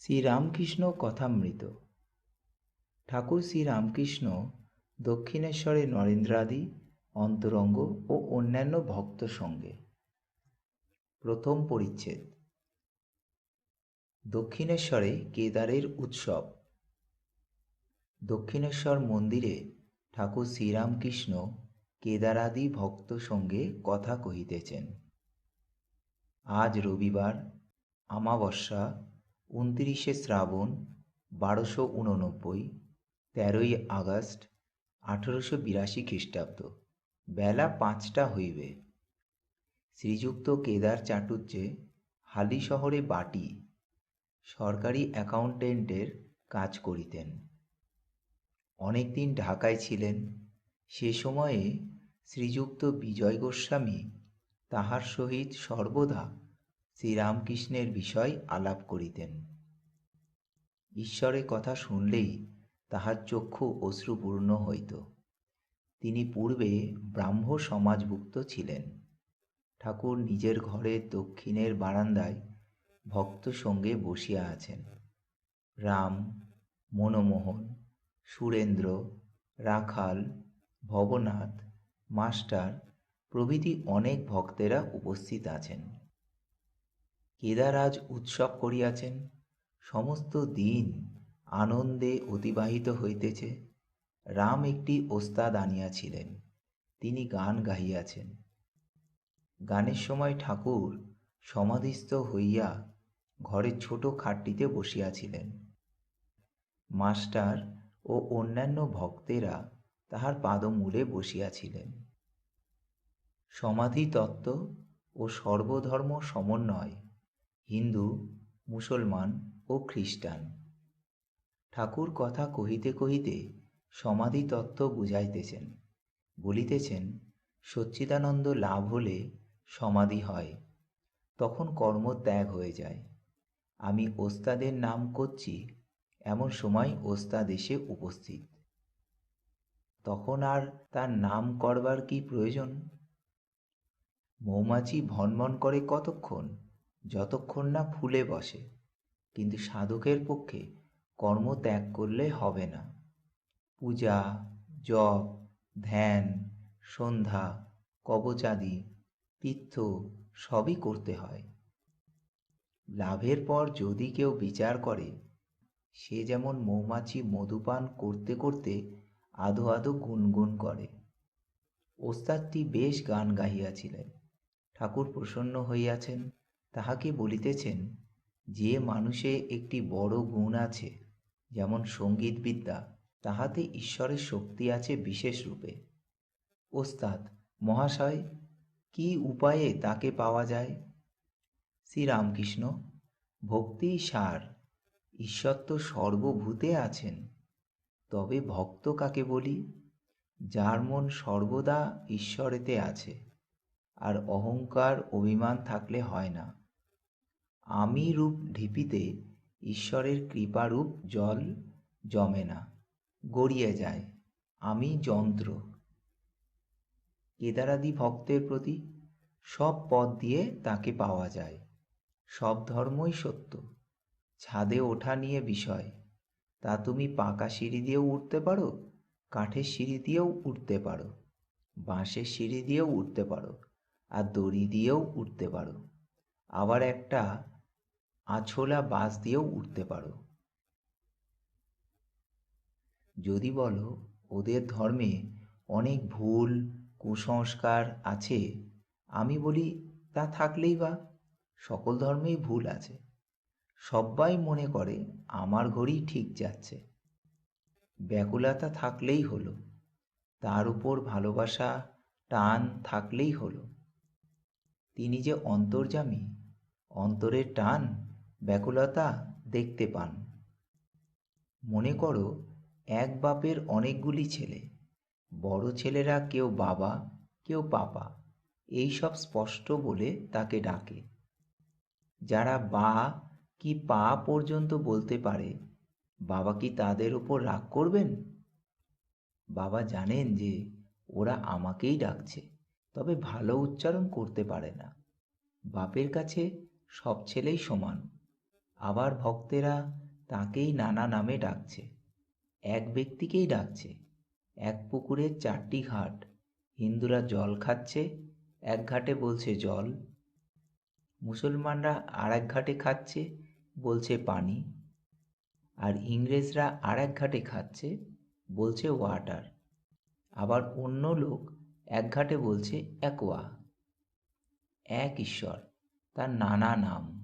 শ্রীরামকৃষ্ণ কথামৃত। ঠাকুর শ্রীরামকৃষ্ণ দক্ষিণেশ্বরে নরেন্দ্রাদি, অন্তরঙ্গ ও অন্যান্য ভক্ত সঙ্গে। প্রথম পরিচ্ছেদ। দক্ষিণেশ্বরে কেদারের উৎসব। দক্ষিণেশ্বর মন্দিরে ঠাকুর শ্রীরামকৃষ্ণ কেদারাদি ভক্ত সঙ্গে কথা কহিতেছেন। আজ রবিবার আমাবস্যা উনতিরিশে শ্রাবণ বারোশো উননব্বই, তেরোই আগস্ট আঠেরোশো বিরাশি খ্রিস্টাব্দ। বেলা পাঁচটা হইবে। শ্রীযুক্ত কেদার চাটুর্যে হালি শহরে বাটি, সরকারি অ্যাকাউন্টেন্টের কাজ করিতেন। অনেকদিন ঢাকায় ছিলেন, সে সময়ে শ্রীযুক্ত বিজয় গোস্বামী তাহার সহিত সর্বদা শ্রীরামকৃষ্ণের বিষয় আলাপ করিতেন। ঈশ্বরের কথা শুনলেই তাহার চক্ষু অশ্রুপূর্ণ হইত। তিনি পূর্বে ব্রাহ্ম সমাজভুক্ত ছিলেন। ঠাকুর নিজের ঘরের দক্ষিণের বারান্দায় ভক্ত সঙ্গে বসিয়া আছেন। রাম, মনমোহন, সুরেন্দ্র, রাখাল, ভবনাথ, মাস্টার প্রভৃতি অনেক ভক্তেরা উপস্থিত আছেন। কেদার আজ উৎসব করিয়াছেন, সমস্ত দিন আনন্দে অতিবাহিত হইতেছে। রাম একটি ওস্তাদ আনিয়াছিলেন, তিনি গান গাহিয়াছেন। গানের সময় ঠাকুর সমাধিস্থ হইয়া ঘরের ছোট খাটটিতে বসিয়াছিলেন। মাস্টার ও অন্যান্য ভক্তেরা তাহার পাদমূলে বসিয়াছিলেন। সমাধি তত্ত্ব ও সর্বধর্ম সমন্বয় হিন্দু, মুসলমান ও খ্রিস্টান। ঠাকুর কথা কহিতে কহিতে সমাধি তত্ত্ব বুঝাইতেছেন। বলিতেছেন, সচ্চিদানন্দ লাভ হলে সমাধি হয়, তখন কর্ম ত্যাগ হয়ে যায়। আমি ওস্তাদের নাম করছি, এমন সময় ওস্তাদ এসে উপস্থিত। তখন আর তার নাম করবার কি প্রয়োজন? মৌমাছি ভনভন করে কতক্ষণ? যতক্ষণ না ফুলে বসে, কিন্তু সাধকের পক্ষে কর্ম ত্যাগ করলে হবে না। পূজা, জপ, ধ্যান, সন্ধ্যা, কবচাদি, তীর্থ সবই করতে হয়। লাভের পর যদি কেউ বিচার করে, সে যেমন মৌমাছি মধুপান করতে করতে আধো আধো গুনগুন করে। ওস্তাদটি বেশ গান গাহিয়াছিলেন। ঠাকুর প্রসন্ন হইয়াছেন। তাহাকে বলিতেছেন, যে মানুষে একটি বড় গুণ আছে, যেমন সংগীত বিদ্যা তাহাতে ঈশ্বরের শক্তি আছে বিশেষ রূপে। ওস্তাদ, মহাশয়, কি উপায়ে তাকে পাওয়া যায়? শ্রীরামকৃষ্ণ, ভক্তি সার, ঈশ্বর তো সর্বভূতে আছেন। তবে ভক্ত কাকে বলি? যার মন সর্বদা ঈশ্বরেতে আছে, আর অহংকার অভিমান থাকলে হয় না। আমি রূপ ঢিপিতে ঈশ্বরের কৃপারূপ জল জমে না, গড়িয়ে যায়। আমি যন্ত্র। কেদারাদি ভক্তের প্রতি সব পথ দিয়ে তাকে পাওয়া যায়। সব ধর্মই সত্য। ছাদে ওঠা নিয়ে বিষয়। তা তুমি পাকা সিঁড়ি দিয়েও উঠতে পারো, কাঠের সিঁড়ি দিয়েও উঠতে পারো, বাঁশের সিঁড়ি দিয়েও উঠতে পারো, আর দড়ি দিয়েও উঠতে পারো। আবার একটা আছলা বাস দিয়েও উঠতে পারো। যদি বলো ওদের ধর্মে অনেক ভুল, কুসংস্কার আছে, আমি বলি, তা থাকলেই বা, সকল ধর্মেই ভুল আছে। সবাই মনে করে আমার ঘড়ি ঠিক যাচ্ছে। ব্যাকুলতা থাকলেই হলো, তার উপর ভালোবাসা, টান থাকলেই হলো। তিনি যে অন্তর্যামী, অন্তরের টান ব্যাকুলতা দেখতে পান। মনে করো, এক বাপের অনেকগুলি ছেলে। বড় ছেলেরা কেউ বাবা, কেউ পাপা। এই সব স্পষ্ট বলে তাকে ডাকে। যারা বা কি পা পর্যন্ত বলতে পারে, বাবা কি তাদের ওপর রাগ করবেন? বাবা জানেন যে ওরা আমাকেই ডাকছে, তবে ভালো উচ্চারণ করতে পারে না। বাপের কাছে সব ছেলেই সমান। আবার ভক্তেরা তাকেই নানা নামে ডাকছে। এক ব্যক্তিকেই ডাকছে। এক পুকুরের চারটি ঘাট। হিন্দুরা জল খাচ্ছে। এক ঘাটে বলছে জল। মুসলমানরা আর এক ঘাটে খাচ্ছে, বলছে পানি। আর ইংরেজরা আর এক ঘাটে খাচ্ছে, বলছে ওয়াটার। আবার অন্য লোক এক ঘাটে বলছে অ্যাকোয়া। এক ঈশ্বর, তার নানা নাম।